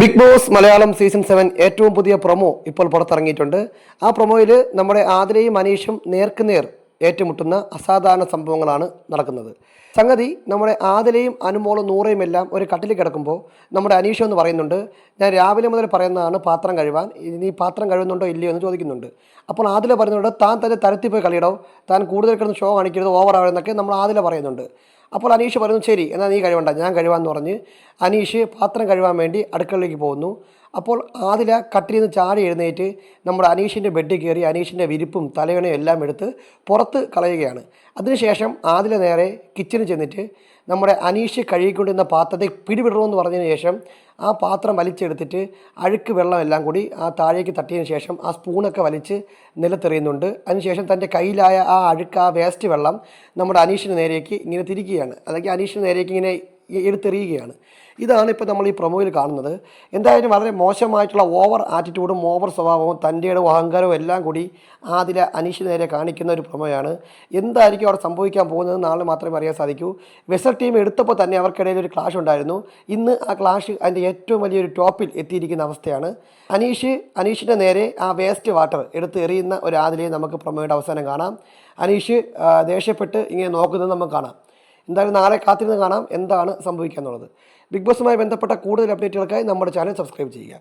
Bigg Boss Malayalam season seven ഏറ്റവും പുതിയ promo ഇപ്പോൾ പുറത്തിറങ്ങിയിട്ടുണ്ട്. ആ പ്രൊമോയിൽ നമ്മുടെ ആതിരയും അനീഷും നേർക്കുനേർ ഏറ്റുമുട്ടുന്ന അസാധാരണ സംഭവങ്ങളാണ് നടക്കുന്നത്. സംഗതി നമ്മുടെ ആതിലയും അനുമോളും നൂറയും എല്ലാം ഒരു കട്ടിൽ കിടക്കുമ്പോൾ നമ്മുടെ അനീഷം എന്ന് പറയുന്നുണ്ട് ഞാൻ രാവിലെ മുതൽ പറയുന്നതാണ് പാത്രം കഴുകാൻ. ഇനി പാത്രം കഴുകുന്നുണ്ടോ ഇല്ലയോ എന്ന് ചോദിക്കുന്നുണ്ട്. അപ്പോൾ ആതില പറയുന്നുണ്ട് താൻ തന്നെ തരത്തിൽ പോയി കളിയിടോ. താൻ കൂടുതൽ കിടന്ന് ഷോ കാണിക്കരുത് ഓവർ ആവരുന്നൊക്കെ നമ്മൾ ആതില പറയുന്നുണ്ട്. അപ്പോൾ അനീഷ് പറയുന്നു ശരി എന്നാൽ നീ കഴിവണ്ട ഞാൻ കഴിവാന്ന് പറഞ്ഞ് അനീഷ് പാത്രം കഴിവാൻ വേണ്ടി അടുക്കളയിലേക്ക് പോകുന്നു. അപ്പോൾ ആദില കട്ടിൽ നിന്ന് ചാടി എഴുന്നേറ്റ് നമ്മുടെ അനീഷിന്റെ ബെഡിൽ കയറി അനീഷിന്റെ വിരിപ്പും തലയണയും എല്ലാം എടുത്ത് പുറത്ത് കളയുകയാണ്. അതിനുശേഷം ആദില നേരെ കിച്ചണിൽ ചെന്നിട്ട് നമ്മുടെ അനീഷ് കഴുകിക്കൊണ്ടിരുന്ന പാത്രത്തെ പിടിവിടണമെന്ന് പറഞ്ഞതിന് ശേഷം ആ പാത്രം വലിച്ചെടുത്തിട്ട് അഴുക്ക് വെള്ളമെല്ലാം കൂടി ആ താഴേക്ക് തട്ടിയതിന് ശേഷം ആ സ്പൂണൊക്കെ വലിച്ച് നിലത്തെറിയുന്നുണ്ട്. അതിനുശേഷം തന്റെ കയ്യിലായ ആ അഴുക്ക് ആ വേസ്റ്റ് വെള്ളം നമ്മുടെ അനീഷിന് നേരേക്ക് ഇങ്ങനെ തിരിക്കുകയാണ്. അല്ലെങ്കിൽ അനീഷിന് നേരേക്ക് ഇങ്ങനെ എടുത്തെറിയുകയാണ്. ഇതാണ് ഇപ്പോൾ നമ്മൾ ഈ പ്രൊമോയിൽ കാണുന്നത്. എന്തായാലും വളരെ മോശമായിട്ടുള്ള ഓവർ ആറ്റിറ്റ്യൂഡും ഓവർ സ്വഭാവവും തന്റെ ഇടവും അഹങ്കാരവും എല്ലാം കൂടി ആദില അനീഷ് നേരെ കാണിക്കുന്ന ഒരു പ്രൊമോയാണ് എന്തായിരിക്കും അവിടെ സംഭവിക്കാൻ പോകുന്നത് നാളെ മാത്രമേ അറിയാൻ സാധിക്കൂ. വെസൽ ടീം എടുത്തപ്പോൾ തന്നെ അവർക്കിടയിൽ ഒരു ക്ലാഷ് ഉണ്ടായിരുന്നു. ഇന്ന് ആ ക്ലാഷ് അതിന്റെ ഏറ്റവും വലിയൊരു ടോപ്പിൽ എത്തിയിരിക്കുന്ന അവസ്ഥയാണ്. അനീഷ് അനീഷിന്റെ നേരെ ആ വേസ്റ്റ് വാട്ടർ എടുത്ത് എറിയുന്ന ഒരു ആദിലയെ നമുക്ക് പ്രൊമോയുടെ അവസാനം കാണാം. അനീഷ് ദേഷ്യപ്പെട്ട് ഇങ്ങനെ നോക്കുന്നത് നമുക്ക് കാണാം. എന്തായാലും നാളെ കാത്തിരുന്ന് കാണാം. എന്താണ് സംഭവിക്കുക എന്നുള്ളത് ബിഗ് ബോസുമായി ബന്ധപ്പെട്ട കൂടുതൽ അപ്ഡേറ്റുകൾക്കായി നമ്മുടെ ചാനൽ സബ്സ്ക്രൈബ് ചെയ്യുക.